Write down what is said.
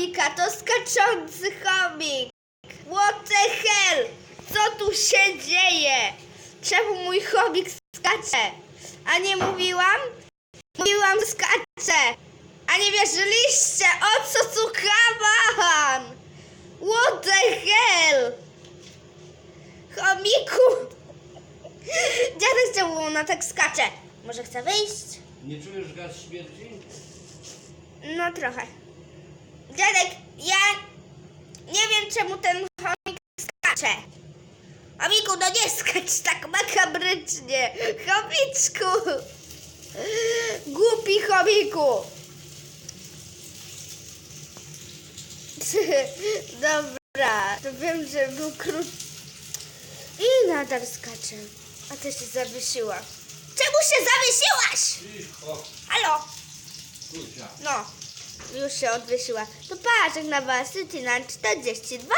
chomika. To skaczący chomik. What the hell? Co tu się dzieje? Czemu mój chomik skacze? A nie mówiłam? Mówiłam skacze. A nie wierzyliście? O co tu kaban? What the hell? Chomiku! Dziadek czemu ona tak skacze? Może chce wyjść? Nie czujesz gaz śmierci? No trochę. Dziadek, ja nie wiem czemu ten chomik skacze. Chomiku, no nie skacz tak makabrycznie. Chomiczku! Głupi chomiku! Dobra, to wiem, że był krót... I nadal skacze. A ty się zawiesiła. Czemu się zawiesiłaś? Cicho, Halo? No, już się odwiesiła. To patrz jak na was, Tyna 42.